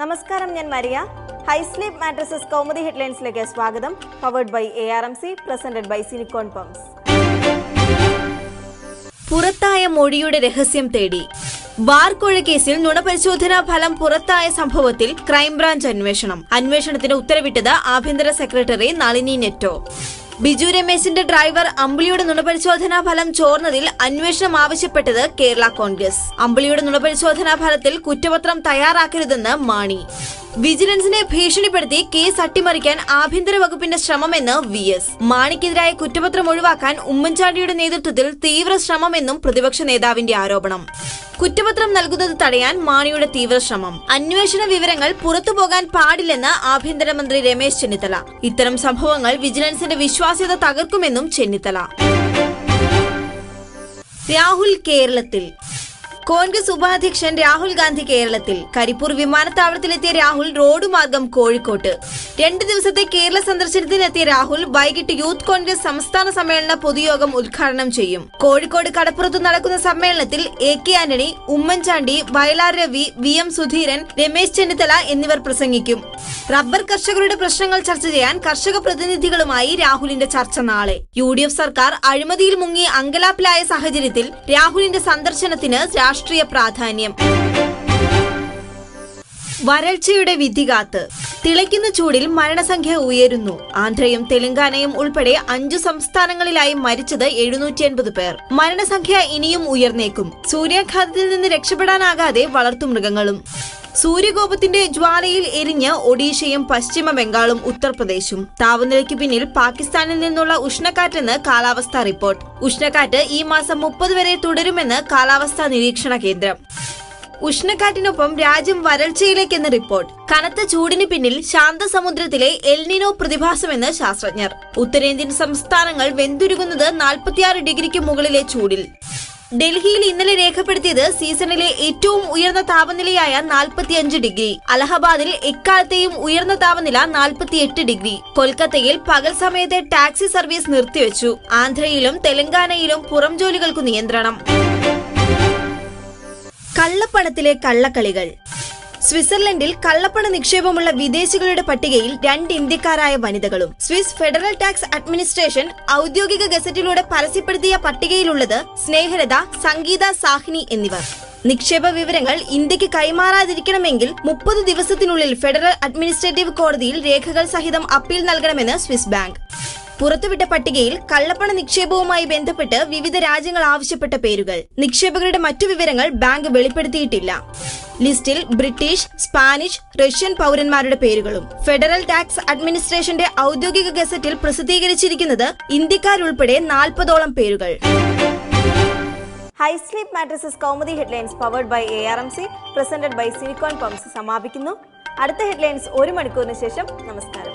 നമസ്കാരം ഞാൻ Maria. High sleep mattresses Kaumudi ഹെഡ്ലൈൻസിലേക്ക് സ്വാഗതം. Powered by A R M C presented by silicon palms പുറത്തായ മൊഴിയുടെ രഹസ്യം തേടി. ബാർക്കോഴ കേസിൽ നുണപരിശോധനാ ഫലം പുറത്തായ സംഭവത്തിൽ ക്രൈംബ്രാഞ്ച് അന്വേഷണം. അന്വേഷണത്തിന് ഉത്തരവിട്ടത് ആഭ്യന്തര സെക്രട്ടറി നളിനി നെറ്റോ. ബിജു രമേശിന്റെ ഡ്രൈവർ അമ്പിളിയുടെ നുണപരിശോധനാ ഫലം ചോർന്നതിൽ അന്വേഷണം ആവശ്യപ്പെട്ടത് കേരള കോൺഗ്രസ്. അമ്പിളിയുടെ നുണപരിശോധനാ ഫലത്തിൽ കുറ്റപത്രം തയ്യാറാക്കരുതെന്ന് മാണി. വിജിലൻസിനെ ഭീഷണിപ്പെടുത്തി കേസ് അട്ടിമറിക്കാൻ ആഭ്യന്തര വകുപ്പിന്റെ ശ്രമമെന്ന് വി എസ്. മാണിക്കെതിരായ കുറ്റപത്രം ഒഴിവാക്കാൻ ഉമ്മൻചാണ്ടിയുടെ നേതൃത്വത്തിൽ തീവ്ര ശ്രമമെന്നും പ്രതിപക്ഷ നേതാവിന്റെ ആരോപണം. കുറ്റപത്രം നൽകുന്നത് തടയാൻ മാണിയുടെ തീവ്രശ്രമം അന്വേഷണ വിവരങ്ങൾ പുറത്തു പോകാൻ പാടില്ലെന്ന് ആഭ്യന്തരമന്ത്രി രമേശ് ചെന്നിത്തല. ഇത്തരം സംഭവങ്ങൾ വിജിലൻസിന്റെ വിശ്വാസ്യത തകർക്കുമെന്നും ചെന്നിത്തല. രാഹുൽ കേരളത്തിൽ കോൺഗ്രസ് ഉപാധ്യക്ഷൻ രാഹുൽ ഗാന്ധി കേരളത്തിൽ. കരിപ്പൂർ വിമാനത്താവളത്തിലെത്തിയ രാഹുൽ റോഡ് മാർഗം കോഴിക്കോട്ട്. രണ്ട് ദിവസത്തെ കേരള സന്ദർശനത്തിനെത്തിയ രാഹുൽ വൈകിട്ട് യൂത്ത് കോൺഗ്രസ് സംസ്ഥാന സമ്മേളന പൊതുയോഗം ഉദ്ഘാടനം ചെയ്യും. കോഴിക്കോട് കടപ്പുറത്ത് നടക്കുന്ന സമ്മേളനത്തിൽ A K Antony Oommen Chandy Vayalar Ravi V M Sudheeran Ramesh Chennithala എന്നിവർ പ്രസംഗിക്കും. റബ്ബർ കർഷകരുടെ പ്രശ്നങ്ങൾ ചർച്ച ചെയ്യാൻ കർഷക പ്രതിനിധികളുമായി രാഹുലിന്റെ ചർച്ച നാളെ. യു സർക്കാർ അഴിമതിയിൽ മുങ്ങി അങ്കലാപ്പിലായ സാഹചര്യത്തിൽ രാഹുലിന്റെ സന്ദർശനത്തിന് രാഷ്ട്രീയ പ്രാധാന്യം. വരൾച്ചയുടെ വിധികാത്ത്. തിളയ്ക്കുന്ന ചൂടിൽ മരണസംഖ്യ ഉയരുന്നു. ആന്ധ്രയും തെലങ്കാനയും ഉൾപ്പെടെ അഞ്ചു സംസ്ഥാനങ്ങളിലായി മരിച്ചത് എഴുന്നൂറ്റി അൻപത് പേർ. മരണസംഖ്യ ഇനിയും ഉയർന്നേക്കും. സൂര്യാഘാതത്തിൽ നിന്ന് രക്ഷപ്പെടാനാകാതെ വളർത്തുമൃഗങ്ങളും സൂര്യകോപത്തിന്റെ ജ്വാലയിൽ എരിഞ്ഞ് ഒഡീഷയും പശ്ചിമ ബംഗാളും ഉത്തർപ്രദേശും. താപനിലയ്ക്ക് പിന്നിൽ പാകിസ്ഥാനിൽ നിന്നുള്ള ഉഷ്ണക്കാറ്റെന്ന് കാലാവസ്ഥാ റിപ്പോർട്ട്. ഉഷ്ണക്കാറ്റ് ഈ മാസം മുപ്പത് വരെ തുടരുമെന്ന് കാലാവസ്ഥാ നിരീക്ഷണ കേന്ദ്രം. ഉഷ്ണക്കാറ്റിനൊപ്പം രാജ്യം വരൾച്ചയിലേക്കെന്ന് റിപ്പോർട്ട്. കനത്ത ചൂടിന് പിന്നിൽ ശാന്തസമുദ്രത്തിലെ എൽനിനോ പ്രതിഭാസമെന്ന് ശാസ്ത്രജ്ഞർ. ഉത്തരേന്ത്യൻ സംസ്ഥാനങ്ങൾ വെന്തുരുകുന്നത് നാൽപ്പത്തിയാറ് ഡിഗ്രിക്ക് മുകളിലെ ചൂടിൽ. ഡൽഹിയിൽ ഇന്നലെ രേഖപ്പെടുത്തിയത് സീസണിലെ ഏറ്റവും ഉയർന്ന താപനിലയായ 45 ഡിഗ്രി. അലഹബാദിൽ എക്കാലത്തെയും ഉയർന്ന താപനില 48 ഡിഗ്രി. കൊൽക്കത്തയിൽ പകൽ സമയത്തെ ടാക്സി സർവീസ് നിർത്തിവെച്ചു. ആന്ധ്രയിലും തെലങ്കാനയിലും പുറം ജോലികൾക്കു നിയന്ത്രണം. കള്ളപ്പണത്തിലെ കള്ളക്കളികൾ. സ്വിറ്റ്സർലൻഡിൽ കള്ളപ്പണ നിക്ഷേപമുള്ള വിദേശികളുടെ പട്ടികയിൽ രണ്ട് ഇന്ത്യക്കാരായ വനിതകളും. സ്വിസ് ഫെഡറൽ ടാക്സ് അഡ്മിനിസ്ട്രേഷൻ ഔദ്യോഗിക ഗസറ്റിലൂടെ പരസ്യപ്പെടുത്തിയ പട്ടികയിലുള്ളത് സ്നേഹലത സംഗീത സാഹിനി എന്നിവർ. നിക്ഷേപ വിവരങ്ങൾ ഇന്ത്യയ്ക്ക് കൈമാറാതിരിക്കണമെങ്കിൽ മുപ്പത് ദിവസത്തിനുള്ളിൽ ഫെഡറൽ അഡ്മിനിസ്ട്രേറ്റീവ് കോടതിയിൽ രേഖകൾ സഹിതം അപ്പീൽ നൽകണമെന്ന് സ്വിസ് ബാങ്ക്. പുറത്തുവിട്ട പട്ടികയിൽ കള്ളപ്പണ നിക്ഷേപവുമായി ബന്ധപ്പെട്ട് വിവിധ രാജ്യങ്ങൾ ആവശ്യപ്പെട്ട പേരുകൾ. നിക്ഷേപകരുടെ മറ്റു വിവരങ്ങൾ ബാങ്ക് വെളിപ്പെടുത്തിയിട്ടില്ല. ലിസ്റ്റിൽ ബ്രിട്ടീഷ് സ്പാനിഷ് റഷ്യൻ പൗരന്മാരുടെ പേരുകളും. ഫെഡറൽ ടാക്സ് അഡ്മിനിസ്ട്രേഷന്റെ ഔദ്യോഗിക ഗസറ്റിൽ പ്രസിദ്ധീകരിച്ചിരിക്കുന്നത് ഇന്ത്യക്കാരുൾപ്പെടെ നാൽപ്പതോളം പേരുകൾ. High sleep mattresses Kaumudi headlines powered by A R M C presented by silicon palms സമാപിക്കുന്നു. അടുത്ത ഹെഡ്ലൈൻസ് ഒരു മണിക്കൂറിന് ശേഷം നമസ്കാരം.